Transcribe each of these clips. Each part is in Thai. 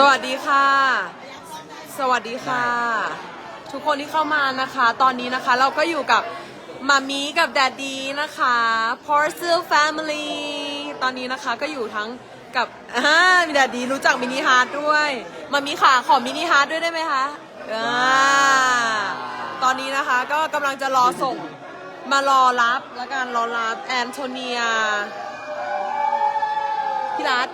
สวัสดีค่ะ สวัสดีค่ะ ทุกคนที่เข้ามานะคะ ตอนนี้นะคะเราก็อยู่กับมามีกับแดดดีนะคะ Parcel Family ตอนนี้นะคะก็อยู่ทั้งกับอ่ามีแดดดีรู้จักมินิฮาร์ดด้วยมามีค่ะขอมินิฮาร์ดด้วยได้ไหมคะอ่าตอนนี้นะคะก็กำลังจะรอส่งมารอรับแล้วกันรอรับแอนโทเนียพี่รัฐ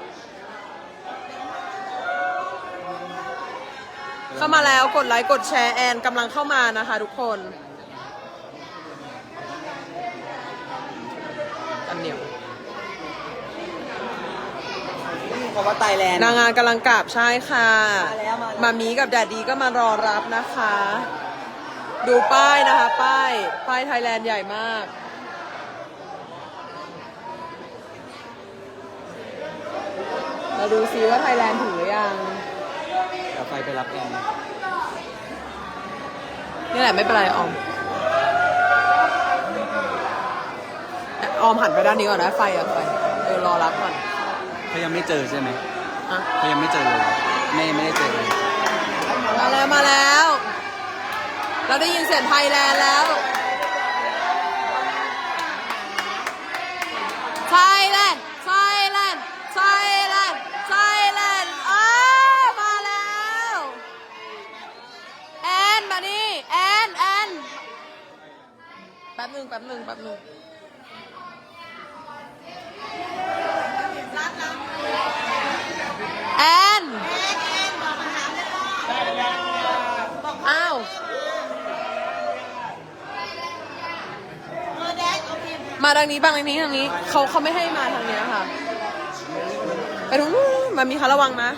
เข้ามาแล้วกดไลค์กดแชร์แอนกำลังเข้ามานะคะทุกคนกันเหนียวคำว่าไตแลนด์นางงานกำลังกราบใช่ค่ะมาแล้วมาแล้วมามีกับแดดดีก็มารอรับนะคะ ดูป้ายนะคะ ป้ายป้ายไทยแลนด์ใหญ่มากเราดูซิว่าไทยแลนด์ถึงหรือยัง เดี๋ยวไฟไปรับแอนนี่แหละไม่เป็นไรออม ออมหันไปด้านนี้ก่อนนะไฟอะไฟเออรอรับก่อนเขายังไม่เจอใช่ไหมอะเขายังไม่เจอเลยไม่ไม่ได้เจอเลยมาแล้วมาแล้ว เราได้ยินเสียงไทยแลนด์แล้วไทยแลนด์ไทยแลนด์ไทยแลนด์ไทยแลนด์อ้าวมาแล้ว แอนมานี่แอนแอนแป๊บ หนึ่งแป๊บหนึ่งแป๊บหนึ่งแอนอ้าว มาทางนี้บ้างทางนี้ทางนี้เขาเขาไม่ให้มาทางเนี้ยค่ะ ไปตรงนู้นมามีคะระวังนะ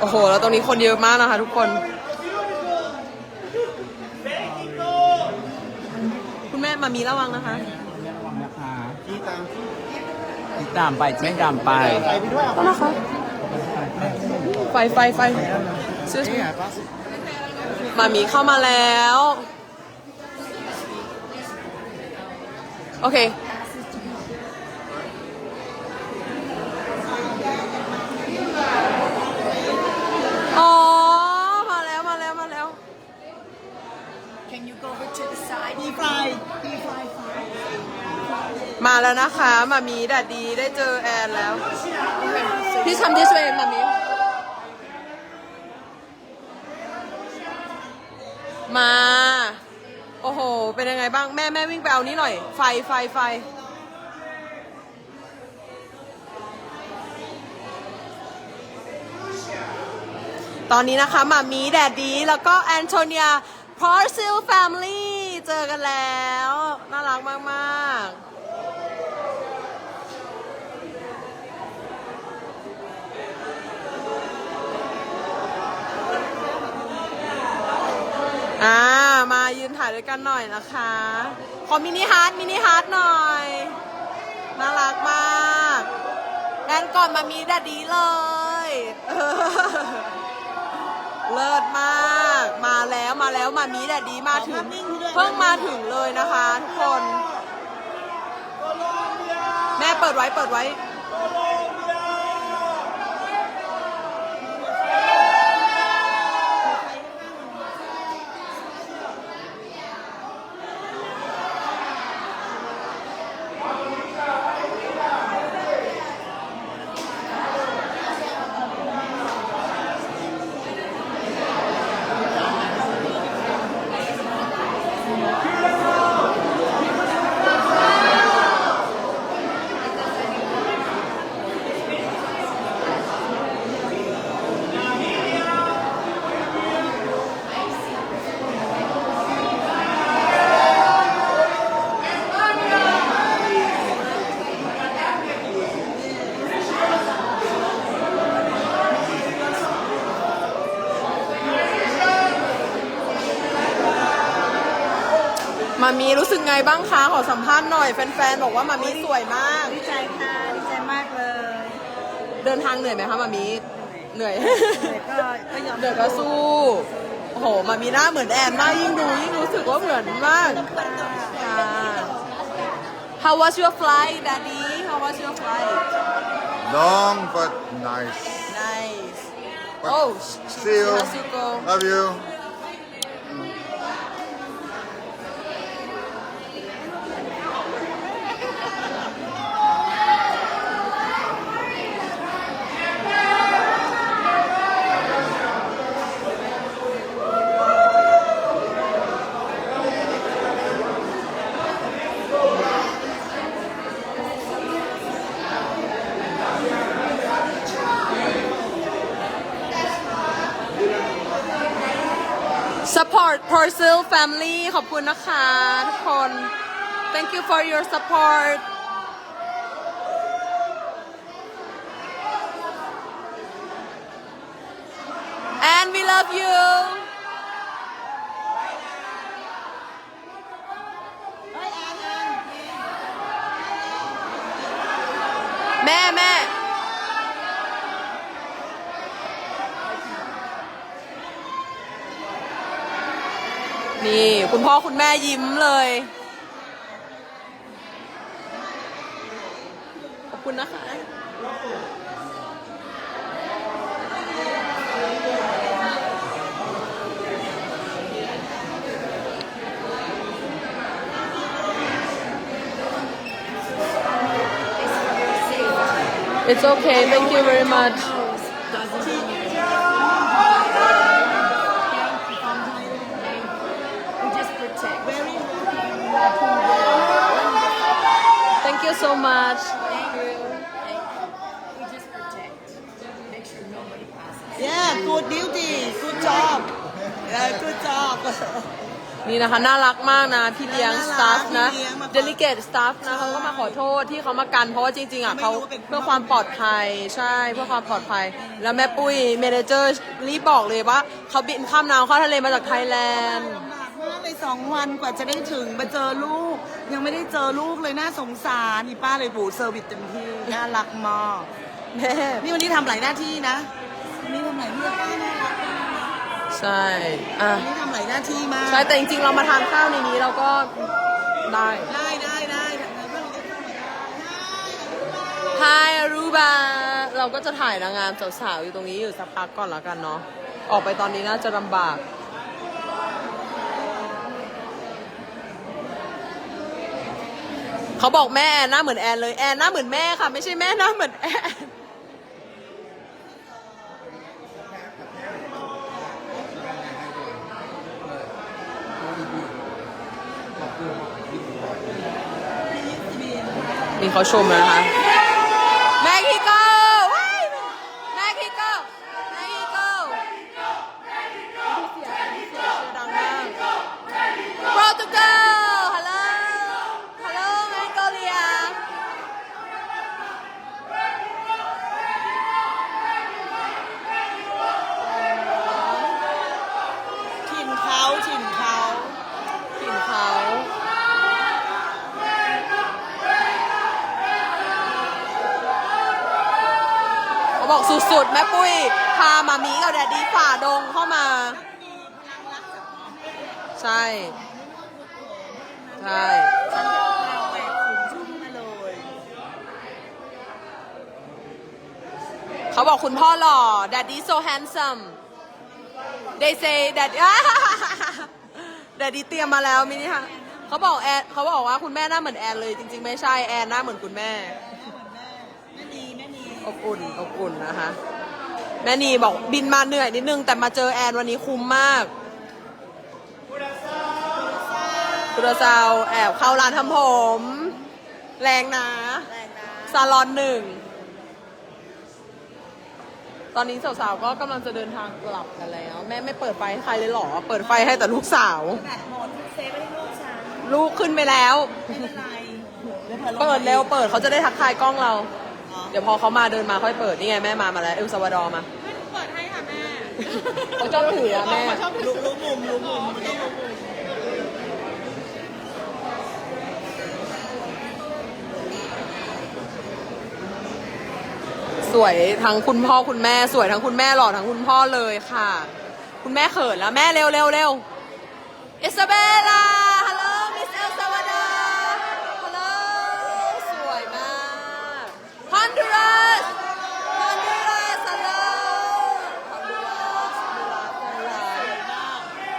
โอ้โห แล้วตรงนี้คนเยอะมากนะคะทุกคน คุณแม่มามีระวังนะคะนะคะที่ตามไปไม่ตามไปต้นนะคะไฟไฟไฟซื้อมามีเข้ามาแล้ว โอเค อ๋อ มาแล้ว มาแล้ว มาแล้ว Can you go over to the side? มีไฟมีไฟ มา แล้วนะคะมามีแดดดีได้เจอแอนแล้วพี่ทำ this way มามีมา โอ้โห เป็นยังไงบ้าง แม่แม่วิ่งไปเอานี้หน่อย ไฟไฟไฟ ตอนนี้นะคะมามีแดดดี แล้วก็แอนโทเนียพอร์ซิลแฟมิลี่ เจอกันแล้ว น่ารักมาก ๆ อ่า มายืนถ่ายด้วยกันหน่อยนะคะ ขอมินิฮาร์ดมินิฮาร์ดหน่อย น่ารักมากแอนก่อนมามีแดดดีเลยเออเลิศมาก มาแล้วมาแล้วมามีแดดดีมาถึง เพิ่งมาถึงเลยนะคะทุกคน แม่เปิดไว้เปิดไว้ มามีรู้สึกไงบ้างคะขอสัมภาษณ์หน่อยแฟนๆบอกว่ามามีสวยมาก ดีใจค่ะดีใจมากเลยเดินทางเหนื่อยไหมคะมามีเหนื่อยแต่ก็ก็ยอมเดี๋ยวก็สู้โอ้โหมามีหน้าเหมือนแอนมากยิ่งดูยิ่งรู้สึกว่าเหมือนมากค่ะ How was your flight Daddy How was your flight Long but nice. Nice Oh she, she, See you. she has to go Love you. support Persil family ขอบคุณนะคะทุกคน thank you for your support and we love you แม่แม่ คุณพ่อคุณแม่ยิ้มเลย ขอบคุณนะคะ It's okay. Thank you very much. We just protect. Very Thank you so much. Thank you. Thank you. We just protect. Make sure nobody passes. Yeah, good duty, good job. Yeah, good job. นี่นะคะ น่ารักมากนะ พี่เลี้ยงน่ารักสตาฟนะพี่เลี้ยงมาเดลิเกตสตาฟนะเขาก็มาขอโทษที่เขามากัน เพราะว่าจริง ๆ อะไม่เขารู้ว่าเป็น เพื่อความปลอดภัยใช่เพื่อความปลอดภัย แล้วแม่ปุ้ยเมเนเจอร์รีบบอกเลยว่าเขาบินข้ามน้ำเข้าทะเลมาจากไทยแลนด์ ลำบากมากเลยสองวันกว่าจะได้ถึงมาเจอลูก ยังไม่ได้เจอลูกเลยน่าสงสารอีป้าเลยบูเซอร์วิสเต็มที่น่ารักมาก แม่ นี่วันนี้ทำหลายหน้าที่นะวันนี้ทำหลายหน้าที่น่ารักมาก ใช่อะวันนี้ทำหลายหน้าที่มาก ใช่แต่จริงๆเรามาทานข้าวในนี้เราก็ได้ ได้ได้ได้ทำไมไม่ได้เข้ามาได้ Hi Aruba เราก็จะถ่ายนางงามสาวๆอยู่ตรงนี้อยู่สักพักก่อนแล้วกันเนาะ ออกไปตอนนี้น่าจะลำบาก เขาบอกแม่แอนหน้าเหมือนแอนเลยแอนหน้าเหมือนแม่ค่ะ ไม่ใช่แม่หน้าเหมือนแอน นี่เขาชมแล้วนะคะเม็กซิโกว้ายเม็กซิโกเม็กซิโกเสียงดังมากโปรตุเกสฮัลโหล ฮัลโหลแมงโกเลีย ถิ่นเขาถิ่นเขา ถิ่นเขา เขาบอกสุดๆ แม่ปุ้ย พามามีกับแดดดี้ฝ่าดงเข้ามา ใช่ ใช่เขาบอกคุณพ่อหล่อ daddy so handsome they say that daddy เตรียมมาแล้วมินี่ค่ะเขาบอกแอนเขาบอกว่าคุณแม่หน้าเหมือนแอนเลยจริงๆ ไม่ใช่แอนหน้าเหมือนคุณแม่ อบอุ่นอบอุ่นนะคะ แม่นีบอกบินมาเหนื่อยนิดนึง แต่มาเจอแอนวันนี้คุ้มมากคุรซาวแอบเข้าร้านทำผมแรงนะแรงนะ ซาลอนหนึ่ง ตอนนี้สาวๆก็กำลังจะเดินทางกลับกันแล้ว แม่ไม่เปิดไฟให้ใครเลยเหรอ เปิดไฟให้แต่ลูกสาว แบตหมดเซฟไว้ให้ลูกฉันลูกขึ้นไปแล้ว ไม่เป็นไรดี๋ยวผื่อลงเปิดเร็วเปิดเขาจะได้ทักทายกล้องเราอ๋อเดี๋ยวพอเขามาเดินมาค่อยเปิดนี่ไงแม่มามาแล้วเอลซาวาดอร์มาเปิดให้ค่ะแม่เขาชอบถืออะแม่รู้รู้มุมรู้มุมมันต้องรู้มุมสวยทั้งคุณพ่อคุณแม่สวยทั้งคุณแม่หล่อทั้งคุณพ่อเลยค่ะ คุณแม่เขินแล้วแม่เร็วเร็วเร็วอิซาเบล่าฮัลโหลมิสเอลซาวาดาฮัลโหลสวยมากฮอนดูรัสฮอนดูรัสฮัลโหลฮอนดูรัสฮอนดูรัสฮอนดูร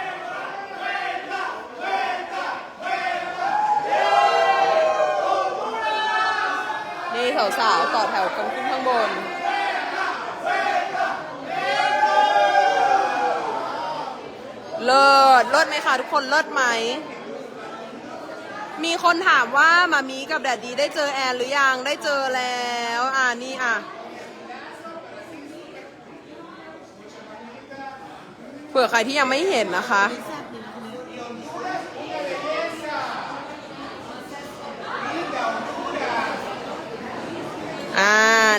ัส นี่สาวๆต่อแถวกันขึ้นข้างบน เลิศเลิศไหมคะ ทุกคนเลิศไหม มีคนถามว่ามามีกับแดดดีได้เจอแอนหรือยัง ได้เจอแล้ว อ่านี่อะ เผื่อใครที่ยังไม่เห็นนะคะ อ่า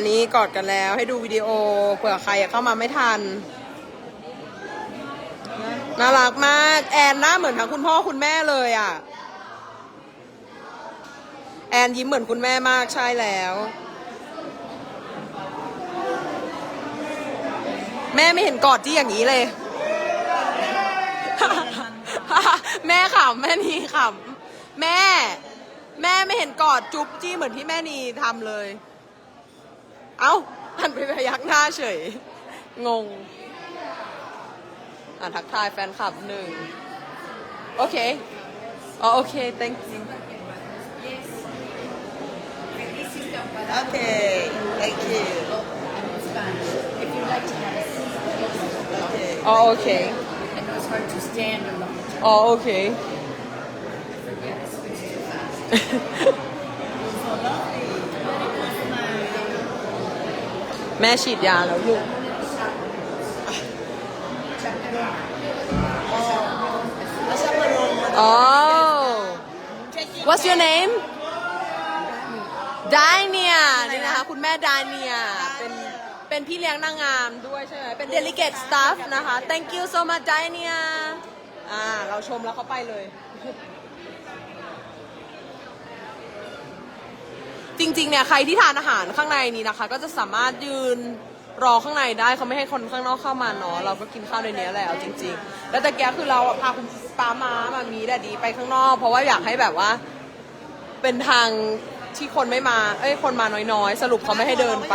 นี่กอดกันแล้วให้ดูวิดีโอเผื่อใครเข้ามาไม่ทัน น่ารักมาก แอนหน้าเหมือนทั้งคุณพ่อคุณแม่เลยอะ แอนยิ้มเหมือนคุณแม่มากใช่แล้ว แม่ไม่เห็นกอดจี้อย่างนี้เลย แม่ขำแม่นีขำแม่ แม่ไม่เห็นกอดจุ๊บจี้เหมือนที่แม่นีทำเลย เอ้าหันไปพยักหน้าเฉย งง อะทักทายแฟนคลับหนึ่งโอเคอ๋อโอเค thank you This is the but โอเค thank you Spanish. If you like to have a seat, โอเคอ๋อโอเค I know it's hard to stand a long time. อ๋อโอเค Forget I switched too fast. แม่ฉีดยาแล้วลูก อ๋อ What's your name ดาเนียนี่นะคะคุณแม่ดาเนียเป็นเป็นพี่เลี้ยงนางงามด้วยใช่ไหมเป็น delegate staff นะคะ thank you so much ดาเนียอ่าเราชมแล้วเขาไปเลย จริงๆเนี่ยใครที่ทานอาหารข้างในนี้นะคะ ก็จะสามารถยืน รอข้างในได้เขาไม่ให้คนข้างนอกเข้ามาเนาะเราก็กินข้าวในนี้แหละเอาจริง ๆ แล้วตะเกียคือเราอะพาคุณป้ามามามีแดดดีไปข้างนอก เพราะว่าอยากให้แบบว่า เป็นทางที่คนไม่มา เอ้ยคนมาน้อยๆ สรุปเขาไม่ให้เดินไป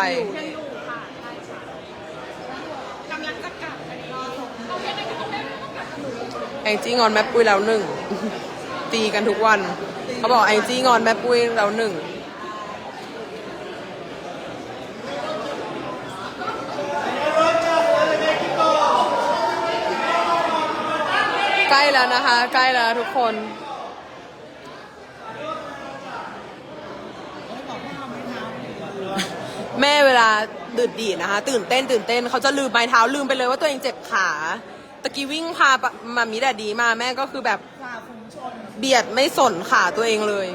แองจี้งอนแม่ปุ้ยแล้วหนึ่ง ตีกันทุกวัน เขาบอกแองจี้งอนแม่ปุ้ยแล้วหนึ่ง ใกล้แล้วนะคะ ใกล้แล้วทุกคนแม่เวลาดืดดีนะคะ ตื่นเต้นตื่นเต้นเขาจะลืมไม้เท้าลืมไปเลยว่าตัวเองเจ็บขาตะกี้วิ่งพามามีแดดดีมาแม่ก็คือแบบเบียดไม่สนขาตัวเองเลย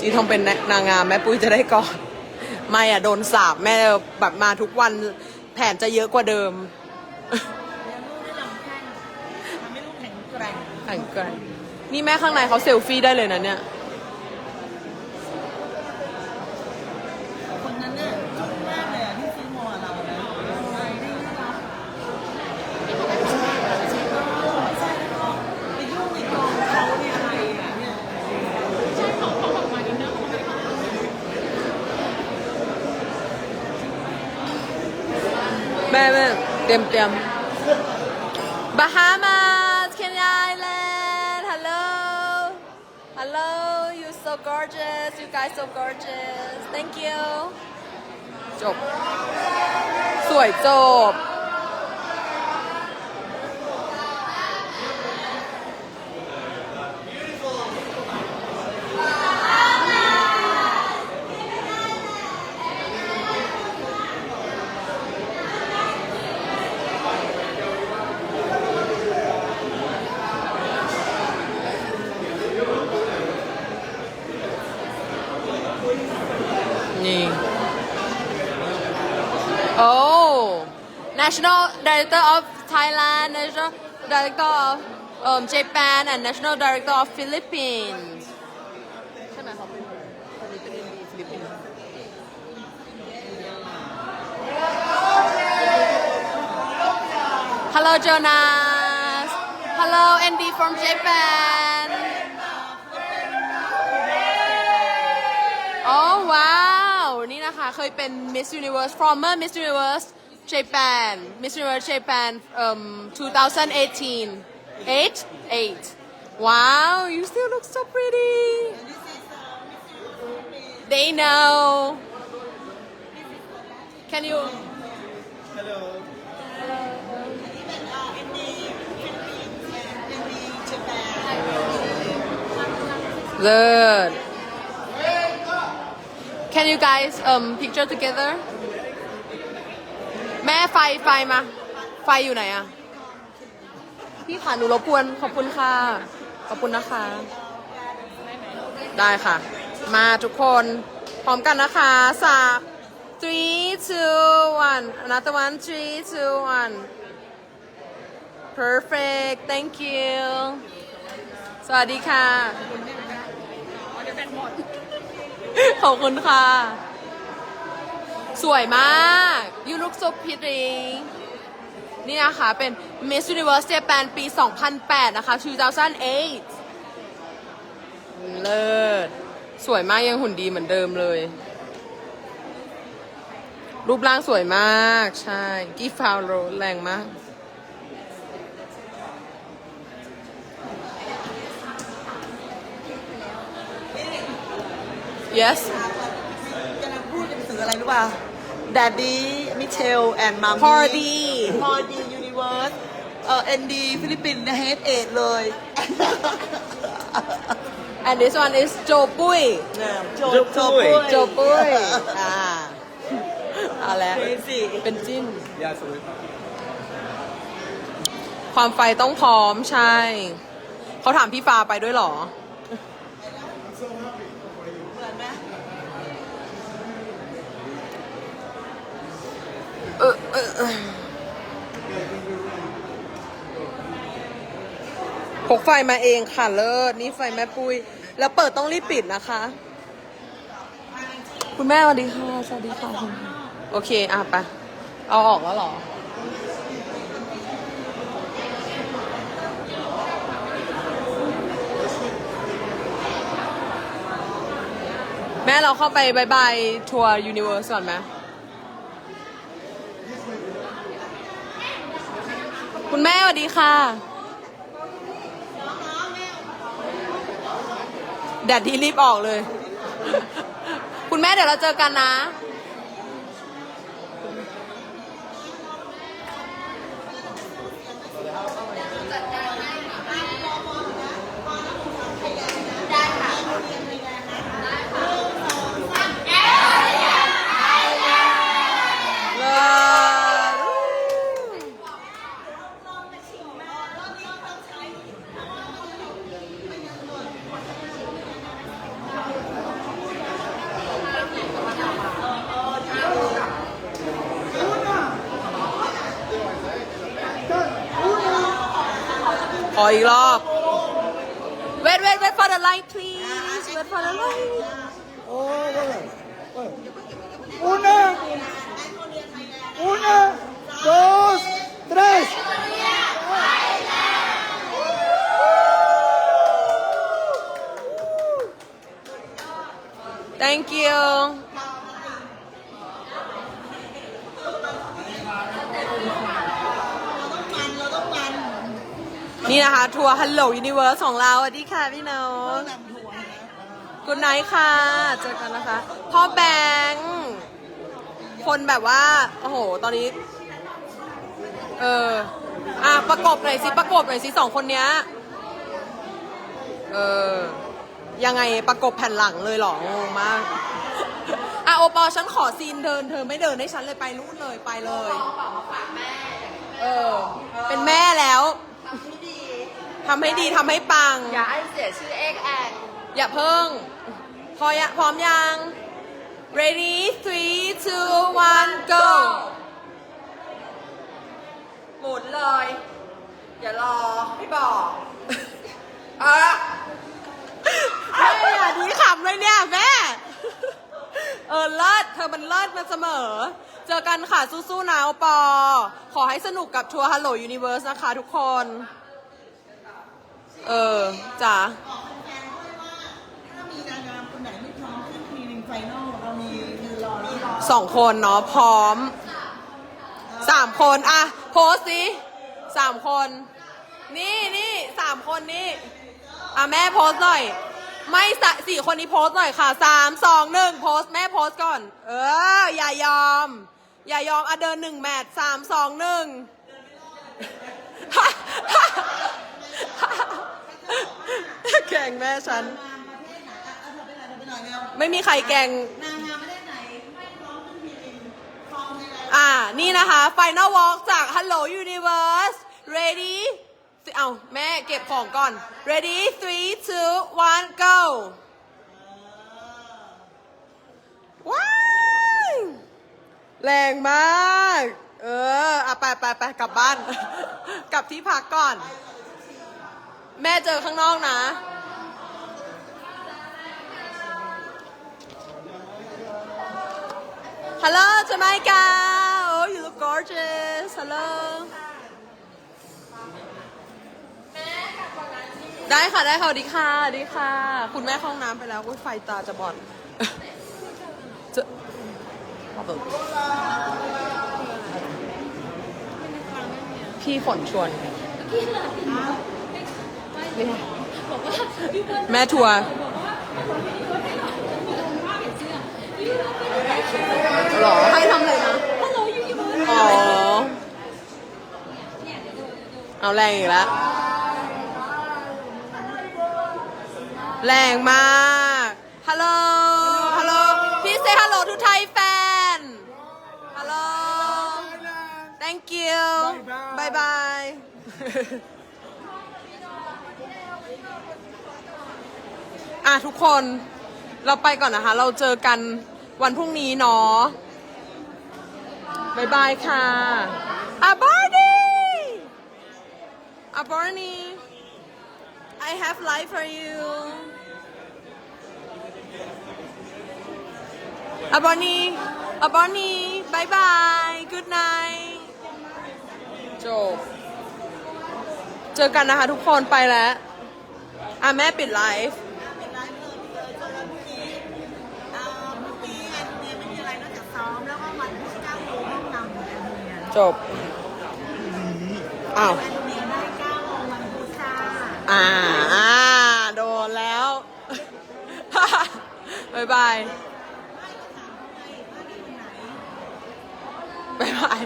จีทองเป็นนางงามแม่ปุ้ยจะได้ก่อน ไม่อะโดนสาบแม่แบบมาทุกวันแผนจะเยอะกว่าเดิมทำให้ลูกแข็งแกร่งแข่งกันนี่แม่ข้างในเขาเซลฟี่ได้เลยนะเนี่ย คนนั้นเนี่ยจุ๊บมากเลยอะที่ซื้อโมอะเรานะใช่ที่น่ารักไม่ใช่เขาไปยุ่งในกองเขาเนี่ยอะไรอะเนี่ย แม่แม่เตรียมเตรียม Bahamas Kenya Island hello hello you so gorgeous you guys so gorgeous thank you จบ สวยจบ National Director of Thailand National Director of um, Japan and National Director of Philippines ใช่ไหมเขาเป็คนณเป็นฟิลิปปินส์ Hello Jonas Hello Andy from Japan Oh wow นี่นะคะ เคยเป็น Miss Universe former Miss Universe Japan. Miss Universe Japan um 2018 8 8 Wow you still look so pretty. They know. Can you? Good. Can you guys um picture together? แม่ไฟไฟมา ไฟอยู่ไหนอะพี่ค่ะหนูรบกวนขอบคุณค่ะ ขอบคุณนะคะ ได้ค่ะ มาทุกคนพร้อมกันนะคะสาม three two one another one three two one perfect thank you สวัสดีค่ะ ขอบคุณค่ะ สวยมาก you look so pretty นี่นะคะ เป็น Miss Universe Japan ปี 2008 นะคะ 2008 เลิศ สวยมากยังหุ่นดีเหมือนเดิมเลย รูปร่างสวยมาก ใช่ กีฟาวโรแรงมาก yes กำลังพูดหนังสื ออะไรรู้ป่ะ Daddy Michelle and Mommy Party พอดี Universe เอ่อ ND ฟิลิปปินส์เฮดเอทเลย and this one is โจปุ้ยเนี่ยโจโจปุ้ยโจปุ้ยอ่าเอาแล้วเบสิเป็นจิ้นยาสวยความไฟต้องพร้อมใช่ เขาถามพี่ฟ้าไปด้วยเหรอ เหมือนไหม เออเออพกไฟมาเองค่ะเลิศนี่ไฟแม่ปุ้ย แล้วเปิดต้องรีบปิดนะคะ คุณแม่สวัสดีค่ะสวัสดีค่ะคุณโอเค อะไปเอาออกแล้วเหรอแม่เราเข้าไปบายบายทัวร์ยูนิเวอร์สก่อนไหม คุณแม่สวัสดีค่ะแดดที่รีบออกเลย คุณแม่เดี๋ยวเราเจอกันนะ เลิศ ขออีกรอบ wait wait wait for the light please ทัวร์ Hello Universe ของเราสวัสดีค่ะพี่โน้ตกุณไนท์ค่ะ เจอกันนะคะ พ่อแบงค์คนแบบว่า โอ้โห ตอนนี้ เออ อะ ประกบหน่อยสิ ประกบหน่อยสิสองคนเนี้ย เออ ยังไงประกบแผ่นหลังเลยเหรองงมาก อะ โอปอฉันขอซีนเดิน เธอไม่เดินให้ฉันเลยไปนู่นเลยไปเลย เออ เป็นแม่แล้ว ทำให้ดีทำให้ปัง อย่าให้เสียชื่อเอ็กแอนอย่าเพิ่ง พอยะพร้อมยัง ready three two one go หมุนเลย อย่ารอไม่บอกเออแม่อย่าดีขำเลยเนี่ยแม่เอเออเลิศเธอมันเลิศมาเสมอ เจอกันค่ะสู้ๆนะโอปอ ขอให้สนุกกับทัวร์ Hello Universe นะคะทุกคน เออจ้ะบอกแฟนๆด้วยว่าถ้ามีนางงามคนไหนไม่พร้อมขึ้นพรีลิมไฟนอลเรามียืนรอแล้วรอสองคนเนาะพร้อมสามคนอะโพสต์สิสามคน นี่นี่สามคนนี่อะแม่โพสต์หน่อย ไม่สะสี่คนนี้โพสต์หน่อยค่ะสามสองหนึ่งโพสต์แม่โพสต์ก่อน เออ อย่ายอม อย่ายอมอะเดินหนึ่งแมตช์สามสองหนึ่ง แกล้งแม่ฉัน นางงามประเภทไหนอะเอาเธอไปหน่อยเธอไปหน่อยเร็วไม่มีใครแกล้ง นางงามประเภทไหนไม่พร้อมขึ้นพรีลิมฟอร์มในรายอ่า นี่นะคะ Final Walk จาก Hello Universe Ready เอาแม่เก็บของก่อน Ready three two one go ว้ายแรงมาก เออ อะ ไปไปไปกลับบ้าน กลับที่พักก่อน แม่เจอข้างนอกนะ Hello Jamaica Oh you look gorgeous Hello ได้ค่ะได้ค่ะสวัสดีค่ะสวัสดีค่ะ คุณแม่เข้าห้องน้ำไปแล้วอุ้ยไฟตาจะบอดจะพี่ฝนชวน แม่ทัวร์หรอให้ทำเลยนะอ๋อ เอาแรงอีกแล้ว แรงมาก ฮัลโหล ฮัลโหล พี่เซฮัลโหลทุไทยแฟน ฮัลโหล thank you บายบาย อะทุกคนเราไปก่อนนะคะ เราเจอกันวันพรุ่งนี้เนาะบายบายค่ะอาบาร์นีอาบาร์นี I have life for you อาบาร์นีอาบาร์นีบายบาย good night จบเจอกันนะคะทุกคนไปแล้วอะแม่ปิดไลฟ์ จบ อ้าวแอนโทเนียได้9โมงวันพุธค่ะอ่า อ่า โดนแล้ว บายบาย บายบาย